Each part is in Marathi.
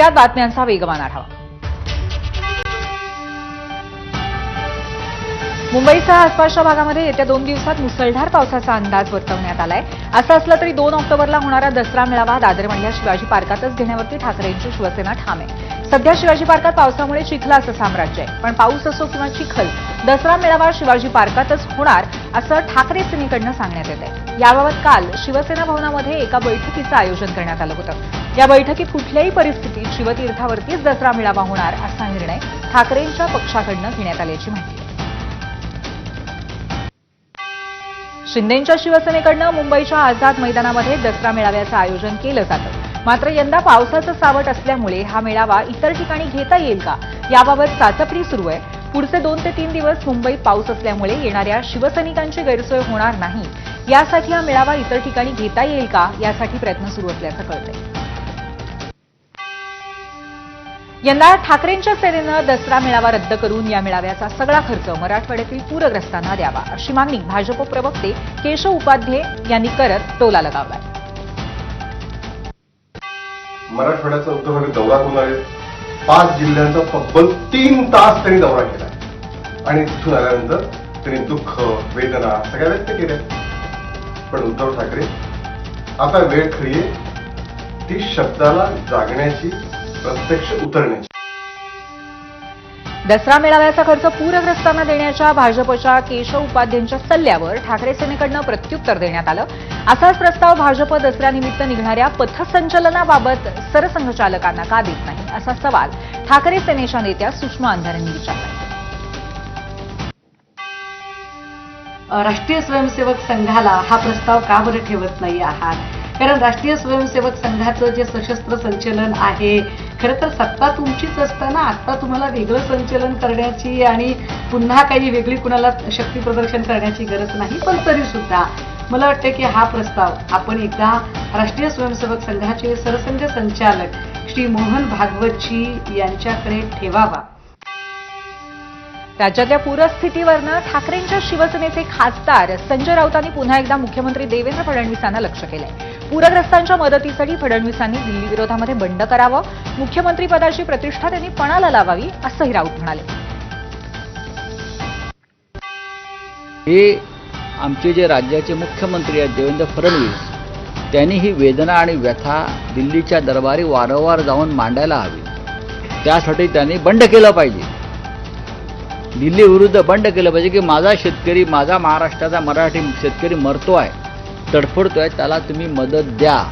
घेऊयात बातम्यांचा वेगवान आढावा. मुंबईसह आसपासच्या भागामध्ये येत्या दोन दिवसात मुसळधार पावसाचा अंदाज वर्तवण्यात आलाय. असं असलं तरी दोन ऑक्टोबरला होणारा दसरा मेळावा दादरमधल्या शिवाजी पार्कातच घेण्यावरती ठाकरेंची शिवसेना ठाम आहे. सध्या शिवाजी पार्कात पावसामुळे चिखलाचं साम्राज्य आहे. पण पाऊस असो किंवा चिखल दसरा मेळावा शिवाजी पार्कातच होणार असं ठाकरे सेनेकडनं सांगण्यात येत आहे याबाबत काल शिवसेना भवनामध्ये एका बैठकीचं आयोजन करण्यात आलं होतं. या बैठकीत कुठल्याही परिस्थितीत शिवतीर्थावरतीच दसरा मेळावा होणार असा निर्णय ठाकरेंच्या पक्षाकडनं घेण्यात आल्याची माहिती. शिंदेच्या शिवसेनेकडनं मुंबईच्या आझाद मैदानामध्ये दसरा मेळाव्याचं आयोजन केलं जातं. मात्र यंदा पावसाचं सावट असल्यामुळे हा मेळावा इतर ठिकाणी घेता येईल का? याबाबत चाचपणी सुरू आहे. पुढचे दोन ते तीन दिवस मुंबईत पाऊस असल्यामुळे येणाऱ्या शिवसैनिकांची गैरसोय होणार नाही. यासाठी हा मेळावा इतर ठिकाणी घेता येईल का? यासाठी प्रयत्न सुरू असल्याचं कळतंय. यंदा ठाकरेंच्या सेनेनं दसरा मेळावा रद्द करून या मेळाव्याचा सगळा खर्च मराठवाड्यातील पूरग्रस्तांना द्यावा अशी मागणी भाजप प्रवक्ते केशव उपाध्ये यांनी करत टोला लगावलाय मराठवाड्याचा उत्तर दौरा करून आहे. पाच जिल्ह्यांचा तब्बल तीन तास त्यांनी दौरा केला आणि तिथून आल्यानंतर त्यांनी दुःख वेदना सगळ्या व्यक्त केल्या पण उद्धव ठाकरे आता वेळ खरी आहे. ती शब्दाला जागण्याची प्रत्यक्ष उतरण्याची. दसरा मेळाव्याचा खर्च पूरग्रस्तांना देण्याच्या भाजपच्या केशव उपाध्यांच्या सल्ल्यावर ठाकरे सेनेकडनं प्रत्युत्तर देण्यात आलं. असाच प्रस्ताव भाजप दसऱ्यानिमित्त निघणाऱ्या पथसंचलनाबाबत सरसंघचालकांना का देत नाही? असा सवाल ठाकरे सेनेच्या नेत्या सुषमा अंधारे यांनी विचारला राष्ट्रीय स्वयंसेवक संघाला हा प्रस्ताव का बरं ठेवत नाही आहात? कारण राष्ट्रीय स्वयंसेवक संघाचं जे सशस्त्र संचलन आहे खरं तर सत्ता तुमचीच असताना आता तुम्हाला वेगळं संचलन करण्याची आणि पुन्हा काही वेगळी कुणाला शक्ती प्रदर्शन करण्याची गरज नाही पण तरी सुद्धा मला वाटतं की हा प्रस्ताव आपण एकदा राष्ट्रीय स्वयंसेवक संघाचे सरसंघ संचालक श्री मोहन भागवतजी यांच्याकडे ठेवावा. राज्यातल्या पूरस्थितीवरनं ठाकरेंच्या शिवसेनेचे खासदार संजय राऊतांनी पुन्हा एकदा मुख्यमंत्री देवेंद्र फडणवीसांना लक्ष केलंय. पूरग्रस्तांच्या मदतीसाठी फडणवीसांनी दिल्ली विरोधामध्ये बंड करावं मुख्यमंत्रीपदाची प्रतिष्ठा त्यांनी पणाला लावावी असंही राऊत म्हणाले. हे आमचे जे राज्याचे मुख्यमंत्री आहेत देवेंद्र फडणवीस त्यांनी ही वेदना आणि व्यथा दिल्लीच्या दरबारी वारंवार जाऊन मांडायला हवी. त्यासाठी त्यांनी बंड केलं पाहिजे. दिल्ली विरुद्ध बंड केलं पाहिजे की माझा शेतकरी माझा महाराष्ट्राचा मराठी शेतकरी मरतो आहे. तडफडतोय त्याला तुम्ही मदत द्या.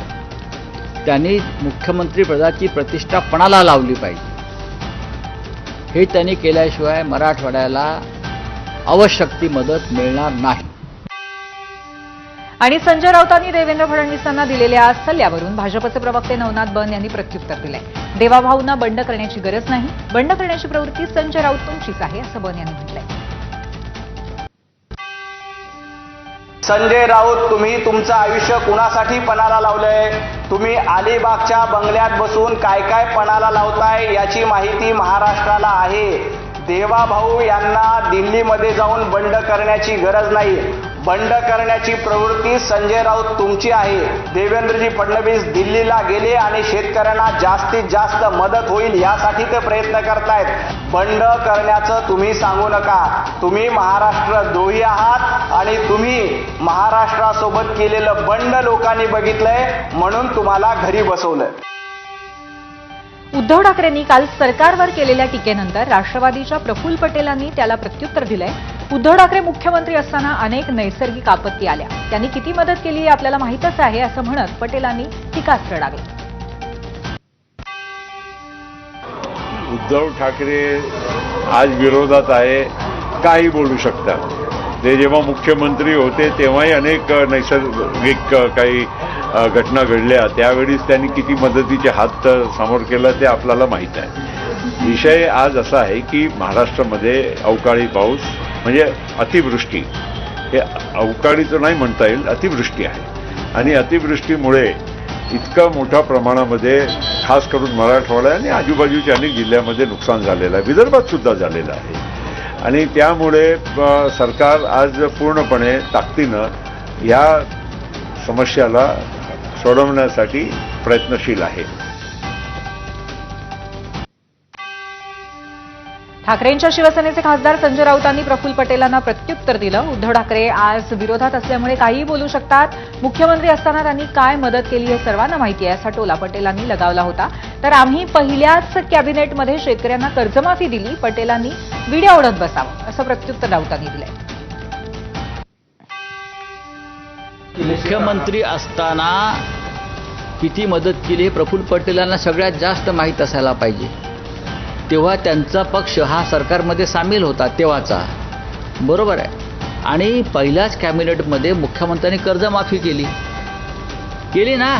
त्यांनी मुख्यमंत्रीपदाची प्रतिष्ठा पणाला लावली पाहिजे. हे त्यांनी केल्याशिवाय मराठवाड्याला आवश्यक ती मदत मिळणार नाही. आणि संजय राऊतांनी देवेंद्र फडणवीसांना दिलेल्या सल्ल्यावरून भाजपचे प्रवक्ते नवनाथ बन यांनी प्रत्युत्तर दिलंय. देवाभाऊंना बंड करण्याची गरज नाही. बंड करण्याची प्रवृत्ती संजय राऊत तुमचीच आहे असं बन यांनी म्हटलंय. संजय राऊत तुम्ही तुमचं आयुष्य कुणासाठी पणाला लावलंय? तुम्ही अलिबागच्या बंगल्यात बसून काय काय पणाला लावताय याची माहिती महाराष्ट्राला आहे. देवाभाऊ यांना दिल्लीमध्ये जाऊन बंड करण्याची गरज नाही बंड करण्याची प्रवृत्ती संजय राऊत तुमची आहे. देवेंद्रजी फडणवीस दिल्लीला गेले आणि शेतकऱ्यांना जास्तीत जास्त मदत होईल यासाठी ते प्रयत्न करतायत. बंड करण्याचं तुम्ही सांगू नका. तुम्ही महाराष्ट्र द्रोही आहात आणि तुम्ही महाराष्ट्रासोबत केलेलं बंड लोकांनी बघितलंय म्हणून तुम्हाला घरी बसवलंय. उद्धव ठाकरेंनी काल सरकारवर केलेल्या टीकेनंतर राष्ट्रवादीच्या प्रफुल्ल पटेलांनी त्याला प्रत्युत्तर दिलंय. उद्धव ठाकरे मुख्यमंत्री असताना अनेक नैसर्गिक आपत्ती आल्या. त्यांनी किती मदत केली हे आपल्याला माहीतच आहे असं म्हणत पटेलांनी टीकास्त्र डागले उद्धव ठाकरे आज विरोधात आहे काही बोलू शकतात. ते जेव्हा मुख्यमंत्री होते तेव्हाही अनेक नैसर्गिक काही घटना घडल्या. त्यावेळीच त्यांनी किती मदतीचे हात समोर केला ते आपल्याला माहीत आहे. विषय आज असा आहे की महाराष्ट्रामध्ये अवकाळी पाऊस म्हणजे अतिवृष्टी. हे अवकाळीचं नाही म्हणता येईल अतिवृष्टी आहे. आणि अतिवृष्टीमुळे इतका मोठ्या प्रमाणामध्ये खास करून मराठवाडा आणि आजूबाजूच्या अनेक जिल्ह्यामध्ये नुकसान झालेलं आहे. विदर्भात सुद्धा झालेलं आहे. आणि त्यामुळे सरकार आज पूर्णपणे ताकदीनं या समस्याला सोडवण्यासाठी प्रयत्नशील आहे. ठाकरेंच्या शिवसेनेचे खासदार संजय राऊतांनी प्रफुल्ल पटेलांना प्रत्युत्तर दिलं. उद्धव ठाकरे आज विरोधात असल्यामुळे काहीही बोलू शकतात. मुख्यमंत्री असताना त्यांनी काय मदत केली हे सर्वांना माहिती आहे असा टोला पटेलांनी लगावला होता. तर आम्ही पहिल्याच कॅबिनेटमध्ये शेतकऱ्यांना कर्जमाफी दिली पटेलांनी विड्या ओढत बसावं असं प्रत्युत्तर राऊतांनी दिलंय. मुख्यमंत्री असताना किती मदत केली हे प्रफुल्ल पटेलांना सगळ्यात जास्त माहीत असायला पाहिजे. तेव्हा त्यांचा पक्ष हा सरकारमध्ये सामील होता तेव्हाचा. बरोबर आहे. आणि पहिल्याच कॅबिनेटमध्ये मुख्यमंत्र्यांनी कर्जमाफी केली. केली ना?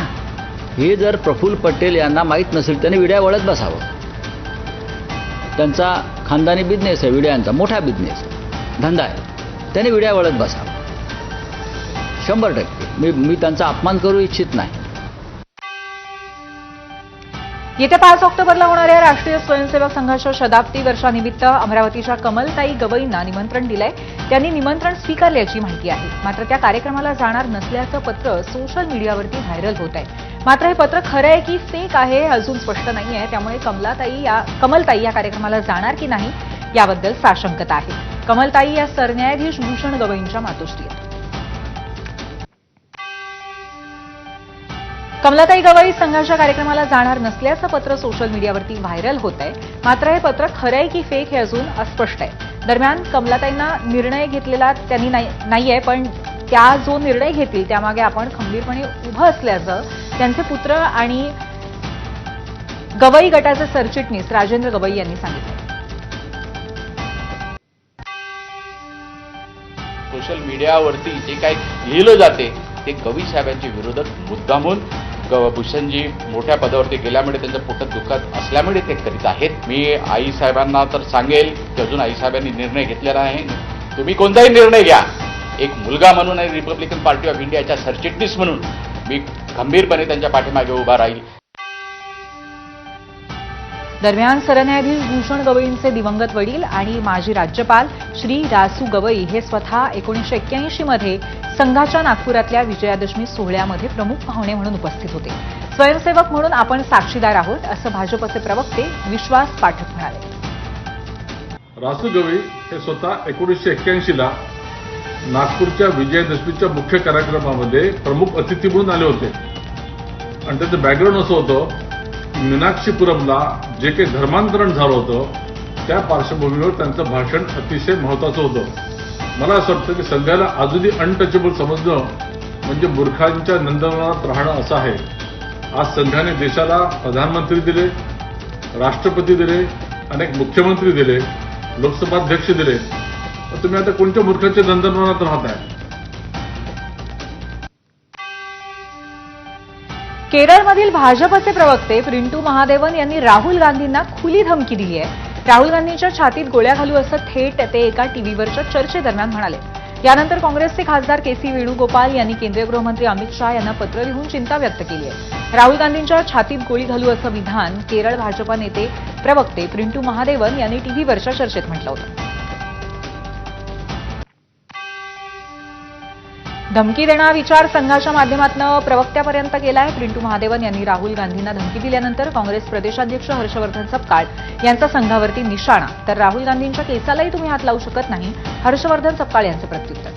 हे जर प्रफुल्ल पटेल यांना माहीत नसेल त्यांनी विड्या वळत बसावं. त्यांचा खानदानी बिझनेस आहे विड्यांचा मोठा बिझनेस धंदा आहे. त्याने विड्या वळत बसावं. शंभर टक्के. मी मी त्यांचा अपमान करू इच्छित नाही. येत्या पाच ऑक्टोबरला होणाऱ्या राष्ट्रीय स्वयंसेवक संघाच्या शताब्दी वर्षानिमित्त अमरावतीच्या कमलताई गवईंना निमंत्रण दिलंय. त्यांनी निमंत्रण स्वीकारल्याची माहिती आहे. मात्र त्या कार्यक्रमाला जाणार नसल्याचं पत्र सोशल मीडियावरती व्हायरल होत आहे. मात्र हे पत्र खरं आहे की फेक आहे अजून स्पष्ट नाही आहे. त्यामुळे कमलाताई या कमलताई या कार्यक्रमाला जाणार की नाही याबद्दल साशंकता आहे. कमलताई या सरन्यायाधीश भूषण गवईंच्या मातोश्री आहेत कमलाताई गवई संघाच्या कार्यक्रमाला जाणार नसल्याचं पत्र सोशल मीडियावरती व्हायरल होत आहे. मात्र हे पत्र खरं आहे की फेक हे अजून अस्पष्ट आहे. दरम्यान कमलाताईंना निर्णय घेतलेला त्यांनी नाही- नाहीये पण त्या जो निर्णय घेतील त्यामागे आपण खंबीरपणे उभं असल्याचं त्यांचे पुत्र आणि गवई गटाचे सरचिटणीस राजेंद्र गवई यांनी सांगितलं. सोशल मीडियावरती जे काही लिहिलं जाते ते कवी साहेबांचे विरोधक मुद्दामून भूषणजी मोठ्या पदावरती गेल्यामुळे त्यांच्या पोटात दुखत असल्यामुळे ते करीत आहेत. मी आई साहेबांना तर सांगेल की अजून आई साहेबांनी निर्णय घेतलेला आहे तुम्ही कोणताही निर्णय घ्या. एक मुलगा म्हणून आणि रिपब्लिकन पार्टी ऑफ इंडियाच्या सरचिटणीस म्हणून मी खंबीरपणे त्यांच्या पाठीमागे उभा राहील. दरम्यान सरन्यायाधीश भूषण गवईंचे दिवंगत वडील आणि माजी राज्यपाल श्री रासू गवई हे स्वतः एकोणीसशे एक्क्याऐंशी मध्ये संघाच्या नागपुरातल्या विजयादशमी सोहळ्यामध्ये प्रमुख पाहुणे म्हणून उपस्थित होते. स्वयंसेवक म्हणून आपण साक्षीदार आहोत असं भाजपचे प्रवक्ते विश्वास पाठक म्हणाले. रासू गवई हे स्वतः एकोणीसशे एक्क्याऐंशीला नागपूरच्या विजयादशमीच्या मुख्य कार्यक्रमामध्ये प्रमुख अतिथी म्हणून आले होते. आणि त्याचं बॅकग्राऊंड असं होतं मीनाक्षीपुरमला जे काही धर्मांतरण झालं होतं त्या पार्श्वभूमीवर त्यांचं भाषण अतिशय महत्वाचं होतं. मला असं वाटतं की संघाला अजूनही अनटचेबल समजणं म्हणजे मूर्खांच्या नंदनवनात राहणं असं आहे. आज संघाने देशाला प्रधानमंत्री दिले राष्ट्रपती दिले अनेक मुख्यमंत्री दिले लोकसभाध्यक्ष दिले. तुम्ही आता कोणत्या मूर्खांच्या नंदनवनात राहताय? केरळमधील भाजपचे प्रवक्ते प्रिंटू महादेवन यांनी राहुल गांधींना खुली धमकी दिली आहे. राहुल गांधींच्या छातीत गोळ्या घालू असं थेट ते एका टीव्हीवरच्या चर्चेदरम्यान म्हणाले. यानंतर काँग्रेसचे खासदार के सी वेणुगोपाल यांनी केंद्रीय गृहमंत्री अमित शहा यांना पत्र लिहून चिंता व्यक्त केली आहे. राहुल गांधींच्या छातीत गोळी घालू असं विधान केरळ भाजपा नेते प्रवक्ते प्रिंटू महादेवन यांनी टीव्हीवरच्या चर्चेत म्हटलं होतं. धमकी देणारा विचार संघाच्या माध्यमातून प्रवक्त्यापर्यंत गेलाय. प्रिंटू महादेवन यांनी राहुल गांधींना धमकी दिल्यानंतर काँग्रेस प्रदेशाध्यक्ष हर्षवर्धन सपकाळ यांचा संघावरती निशाणा. तर राहुल गांधींच्या केसालाही तुम्ही हात लावू शकत नाही हर्षवर्धन सपकाळ यांचं प्रत्युत्तर.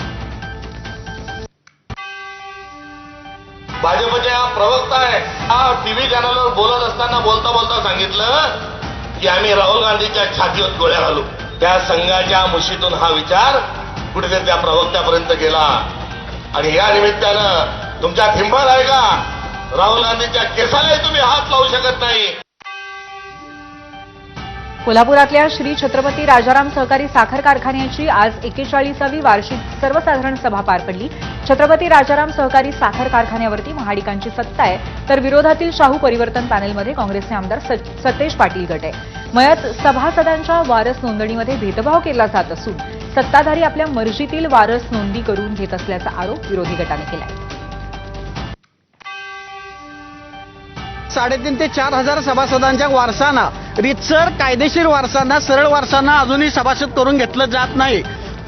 भाजपच्या हा प्रवक्ता आहे. हा टीव्ही चॅनलवर बोलत असताना बोलता बोलता सांगितलं की आम्ही राहुल गांधीच्या छातीवर गोळ्या घालू. त्या संघाच्या मुशीतून हा विचार कुठेतरी त्या प्रवक्त्यापर्यंत गेला. आणि या निमित्तानं तुमच्या थिंबाला आहे का? राहुल गांधीच्या केसालाही तुम्ही हात लावू शकत नाही. कोल्हापुरातल्या श्री छत्रपती राजाराम सहकारी साखर कारखान्याची आज एकेचाळीसावी वार्षिक सर्वसाधारण सभा पार पडली. छत्रपती राजाराम सहकारी साखर कारखान्यावरती महाडिकांची सत्ता आहे तर विरोधातील शाहू परिवर्तन पॅनेलमध्ये काँग्रेसचे आमदार सतेज पाटील गट आहे. मयत सभासदांच्या वारस नोंदणीमध्ये भेदभाव केला जात असून सत्ताधारी आपल्या मर्जीतील वारस नोंदी करून घेत असल्याचा आरोप विरोधी गटाने केला आहे साडेतीन ते चार हजार सभासदांच्या वारसांना रितसर कायदेशीर वारसांना सरळ वारसांना अजूनही सभासद करून घेतलं जात नाही.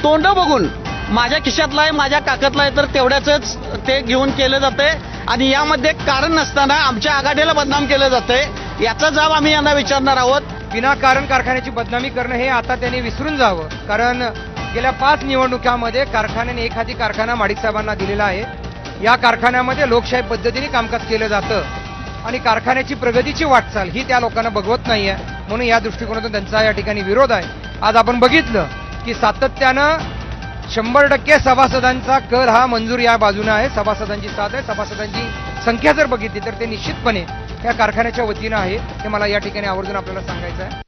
तोंड बघून माझ्या खिशातला आहे माझ्या काकातला आहे तर तेवढ्याच ते घेऊन केलं जाते आणि यामध्ये कारण नसताना आमच्या आघाडीला बदनाम केलं जाते याचा जाब आम्ही यांना विचारणार आहोत. विनाकारण कारखान्याची बदनामी करणं हे आता त्यांनी विसरून जावं. कारण गेल्या पाच निवडणुकामध्ये कारखान्याने एखादी कारखाना माडिक साहेबांना दिलेला आहे. या कारखान्यामध्ये लोकशाही पद्धतीने कामकाज केलं जातं. आणि कारखान्याची प्रगतीची वाटचाल ही त्या लोकांना बघवत आहे म्हणून या दृष्टिकोनातून त्यांचा या ठिकाणी विरोध आहे. आज आपण बघितलं की सातत्यानं शंभर टक्के सभासदांचा कर हा मंजूर या बाजूने आहे. सभासदांची साथ आहे. सभासदांची संख्या जर बघितली तर ते निश्चितपणे या कारखान्याच्या वतीनं आहे. हे मला या ठिकाणी आवर्जून आपल्याला सांगायचं आहे.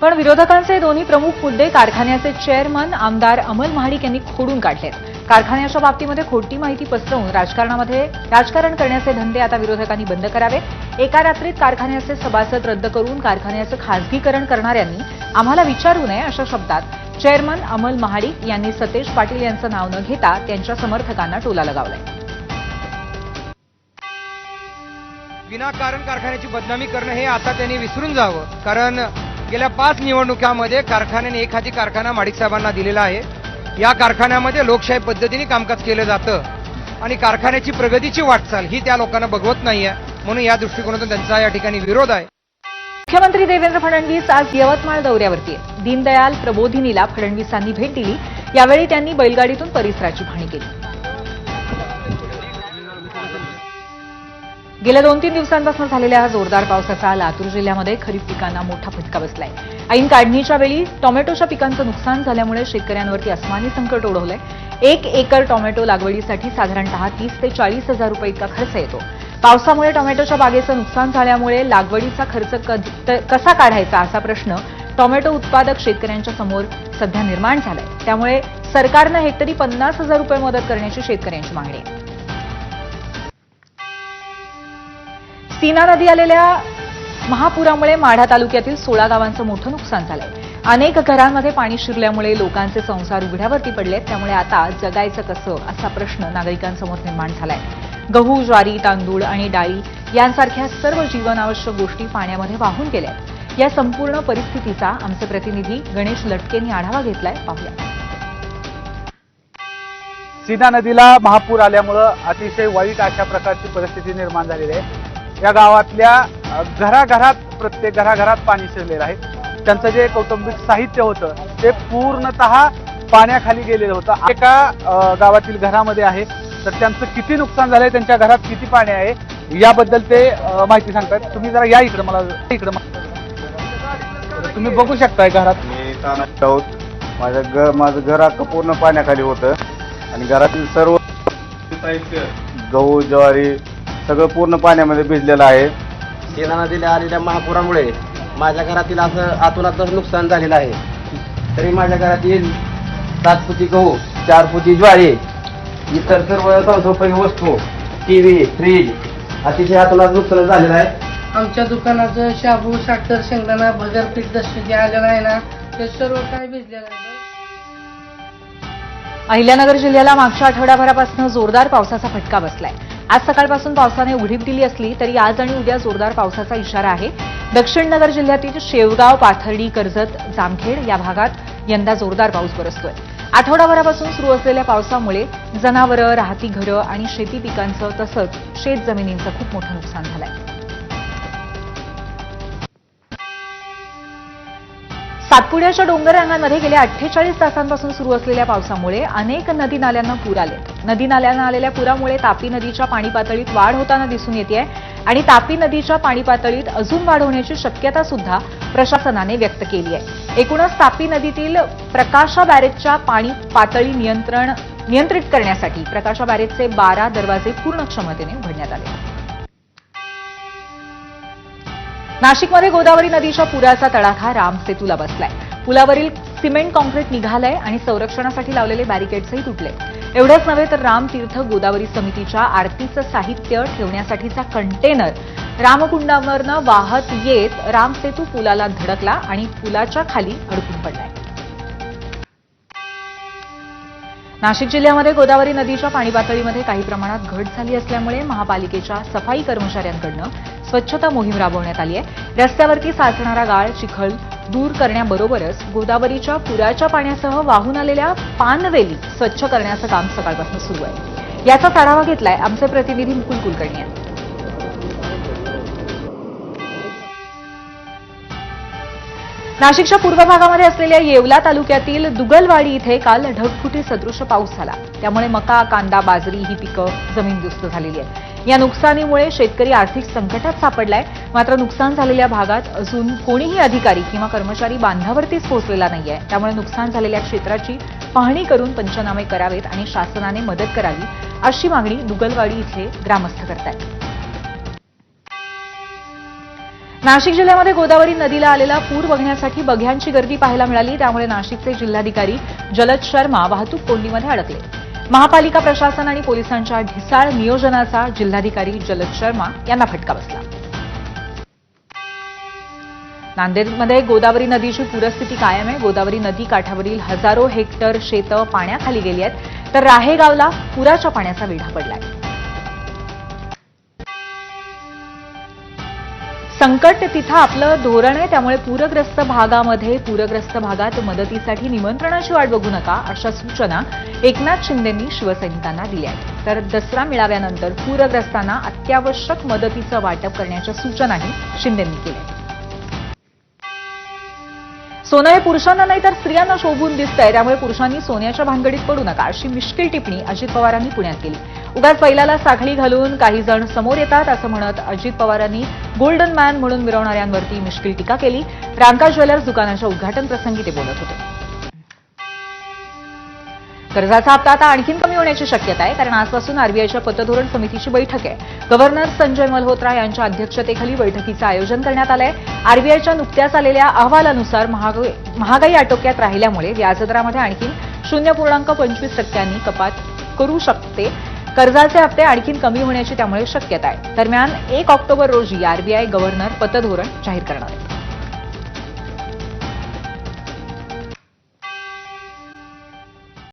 पण विरोधकांचे दोन्ही प्रमुख मुद्दे कारखान्याचे चेअरमन आमदार अमल महाडिक यांनी खोडून काढलेत. कारखान्याच्या बाबतीमध्ये खोटी माहिती पसरवून राजकारणामध्ये राजकारण करण्याचे धंदे आता विरोधकांनी बंद करावे. एका रात्रीत कारखान्याचे सभासद रद्द करून कारखान्याचं खासगीकरण करणाऱ्यांनी आम्हाला विचारू नये अशा शब्दात चेअरमन अमल महाडिक यांनी सतेज पाटील यांचं नाव न घेता त्यांच्या समर्थकांना टोला लगावलाय. विनाकारण कारखान्याची बदनामी करणं हे आता त्यांनी विसरून जावं. कारण गेल्या पाच निवडणुकामध्ये कारखान्याने एखादी कारखाना माडिक साहेबांना दिलेला आहे. या कारखान्यामध्ये लोकशाही पद्धतीने कामकाज केलं जातं. आणि कारखान्याची प्रगतीची वाटचाल ही त्या लोकांना बघवत नाहीये. म्हणून या दृष्टिकोनातून त्यांचा या ठिकाणी विरोध आहे. मुख्यमंत्री देवेंद्र फडणवीस आज यवतमाळ दौऱ्यावरती आहेत. दीनदयाल प्रबोधिनीला फडणवीसांनी भेट दिली. यावेळी त्यांनी बैलगाडीतून परिसराची पाहणी केली. गेल्या दोन तीन दिवसांपासून झालेल्या जोरदार पावसाचा लातूर जिल्ह्यामध्ये खरीप पिकांना मोठा फटका बसलाय. ऐन काढणीच्या वेळी टोमॅटोच्या पिकांचं नुकसान झाल्यामुळे शेतकऱ्यांवरती अस्मानी संकट ओढवलंय. एक एकर टोमॅटो लागवडीसाठी साधारणतः तीस ते चाळीस हजार रुपये इतका खर्च येतो. पावसामुळे टोमॅटोच्या बागेचं नुकसान झाल्यामुळे लागवडीचा खर्च कसा काढायचा असा प्रश्न टोमॅटो उत्पादक शेतकऱ्यांच्या समोर सध्या निर्माण झालाय. त्यामुळे सरकारनं हेक्टरी पन्नास हजार रुपये मदत करण्याची शेतकऱ्यांची मागणी आहे. सीना नदी आलेल्या महापुरामुळे माढा तालुक्यातील सोळा गावांचं मोठं नुकसान झालंय. अनेक घरांमध्ये पाणी शिरल्यामुळे लोकांचे संसार उघड्यावरती पडलेत. त्यामुळे आता जगायचं कसं असा प्रश्न नागरिकांसमोर निर्माण झालाय. गहू ज्वारी तांदूळ आणि डाळी यांसारख्या सर्व जीवनावश्यक गोष्टी पाण्यामध्ये वाहून गेल्या या संपूर्ण परिस्थितीचा आमचे प्रतिनिधी गणेश लटकेंनी आढावा घेतलाय. पाहूया. सीना नदीला महापूर आल्यामुळं अतिशय वाईट अशा प्रकारची परिस्थिती निर्माण झालेली आहे. या गावातल्या घराघरात प्रत्येक घराघरात पाणी शिरलेलं आहे. त्यांचं जे कौटुंबिक साहित्य होतं ते पूर्णतः पाण्याखाली गेलेलं होतं. एका गावातील घरामध्ये आहे. तर त्यांचं किती नुकसान झालंय त्यांच्या घरात किती पाणी आहे याबद्दल ते माहिती सांगतात. तुम्ही जरा या इकडे मला इकडे तुम्ही बघू शकताय घरात. मी तानाजी आहोत माझ्या घर माझं घर अख्खं पूर्ण पाण्याखाली होतं. आणि घरातील सर्व साहित्य. गहू ज्वारी सगळं पूर्ण पाण्यामध्ये भिजलेलं आहे. सेना नदीला आलेल्या महापुरामुळे माझ्या घरातील असं आतून आतून नुकसान झालेलं आहे. तरी माझ्या घरातील सात फुटी गहू चार फुटी ज्वारी इतर सर्व संसोपयोगी वस्तू टी व्ही फ्रीज अतिशय आतून आत नुकसान झालेलं आहे. आमच्या दुकानाचं शाबू साखर शेंगदाणा भगरपीठ दर्शन जे आलेलं आहे ना ते सर्व काय भिजलेलं आहे. अहिल्यानगर जिल्ह्याला मागच्या आठवड्याभरापासून जोरदार पावसाचा फटका बसलाय. आज सकाळपासून पावसाने उघडीप दिली असली तरी आज आणि उद्या जोरदार पावसाचा इशारा आहे. दक्षिण नगर जिल्ह्यातील शेवगाव पाथर्डी कर्जत जामखेड या भागात यंदा जोरदार पाऊस बरसतोय. आठवडाभरापासून सुरू असलेल्या पावसामुळे जनावरं राहती घरं आणि शेती पिकांचं तसंच शेतजमिनींचं खूप मोठं नुकसान झालं आहे सातपुड्याच्या डोंगर रांगांमध्ये गेल्या अठ्ठेचाळीस तासांपासून सुरू असलेल्या पावसामुळे अनेक नदी नाल्यांना पूर आले. नदी नाल्यांना आलेल्या पुरामुळे तापी नदीच्या पाणी पातळीत वाढ होताना दिसून येते आणि तापी नदीच्या पाणी पातळीत अजून वाढ होण्याची शक्यता सुद्धा प्रशासनाने व्यक्त केली आहे. एकूणच तापी नदीतील प्रकाशा बॅरेजच्या पाणी पातळी नियंत्रण नियंत्रित करण्यासाठी प्रकाशा बॅरेजचे बारा दरवाजे पूर्ण क्षमतेने उघडण्यात आले. नाशिकमध्ये गोदावरी नदीच्या पुराचा तडाखा राम सेतूला बसलाय. पुलावरील सिमेंट कॉन्क्रीट निघालंय आणि संरक्षणासाठी लावलेले बॅरिकेड्सही तुटले. एवढंच नव्हे तर रामतीर्थ गोदावरी समितीच्या आरतीचं साहित्य ठेवण्यासाठीचा कंटेनर रामकुंडावरनं वाहत येत रामसेतू पुलाला धडकला आणि पुलाच्या खाली अडकून पडलाय. नाशिक जिल्ह्यामध्ये गोदावरी नदीच्या पाणी पातळीमध्ये काही प्रमाणात घट झाली असल्यामुळे महापालिकेच्या सफाई कर्मचाऱ्यांकडनं स्वच्छता मोहीम राबवण्यात आली आहे. रस्त्यावरती साचणारा गाळ चिखल दूर करण्याबरोबरच गोदावरीच्या पुराच्या पाण्यासह वाहून आलेल्या पानवेली स्वच्छ करण्याचं काम सकाळपासून सुरू आहे. याचा आढावा घेतलाय आमचे प्रतिनिधी मुकुल कुलकर्णी यांनी. नाशिकच्या पूर्व भागामध्ये असलेल्या येवला तालुक्यातील दुगलवाडी इथे काल ढगफुटी सदृश पाऊस झाला. त्यामुळे मका कांदा बाजरी ही पिकं जमीनदुस्त झालेली आहेत. या नुकसानीमुळे शेतकरी आर्थिक संकटात सापडलाय. मात्र नुकसान झालेल्या भागात अजून कोणीही अधिकारी किंवा कर्मचारी बांधावरतीच पोहोचलेला नाहीये. त्यामुळे नुकसान झालेल्या क्षेत्राची पाहणी करून पंचनामे करावेत आणि शासनाने मदत करावी अशी मागणी दुगलवाडी इथले ग्रामस्थ करतायत. नाशिक जिल्ह्यामध्ये गोदावरी नदीला आलेला पूर बघण्यासाठी बघ्यांची गर्दी पाहायला मिळाली. त्यामुळे नाशिकचे जिल्हाधिकारी जलद शर्मा वाहतूक कोंडीमध्ये अडकले. महापालिका प्रशासन आणि पोलिसांच्या ढिसाळ नियोजनाचा जिल्हाधिकारी जलद शर्मा यांना फटका बसला. नांदेडमध्ये गोदावरी नदीची पूरस्थिती कायम आहे. गोदावरी नदी काठावरील हजारो हेक्टर शेतं पाण्याखाली गेली आहेत. तर राहेगावला पुराच्या पाण्याचा वेढा पडलाय. संकट तिथं आपलं धोरण आहे त्यामुळे पूरग्रस्त भागामध्ये पूरग्रस्त भागात मदतीसाठी निमंत्रणाची वाट बघू नका अशा सूचना एकनाथ शिंदेंनी शिवसैनिकांना दिल्या आहेत. तर दसरा मेळाव्यानंतर पूरग्रस्तांना अत्यावश्यक मदतीचं वाटप करण्याच्या सूचनाही शिंदेंनी केल्या सोनं हे पुरुषांना नाही तर स्त्रियांना शोभून दिसतंय. त्यामुळे पुरुषांनी सोन्याच्या भानगडीत पडू नका. अशी मिश्किल टिप्पणी अजित पवारांनी पुण्यात केली. उगाच बैलाला साखळी घालून काही जण समोर येतात असं म्हणत अजित पवारांनी गोल्डन मॅन म्हणून मिरवणाऱ्यांवरती मिश्किल टीका केली. रांका ज्वेलर्स दुकानाच्या उद्घाटन प्रसंगी ते बोलत होते. कर्जाचा हप्ता आता आणखीन कमी होण्याची शक्यता आहे कारण आजपासून आरबीआयच्या पतधोरण समितीची बैठक आहे. गव्हर्नर संजय मल्होत्रा यांच्या अध्यक्षतेखाली बैठकीचं आयोजन करण्यात आलंय. आरबीआयच्या नुकत्याच आलेल्या अहवालानुसार महागाई महागाई आटोक्यात राहिल्यामुळे व्याजदरामध्ये आणखीन शून्य पूर्णांक पंचवीस टक्क्यांनी कपात करू शकते. कर्जाचे हप्ते आणखीन कमी होण्याची त्यामुळे शक्यता आहे. दरम्यान एक ऑक्टोबर रोजी आरबीआय गव्हर्नर पतधोरण जाहीर करणार आहे.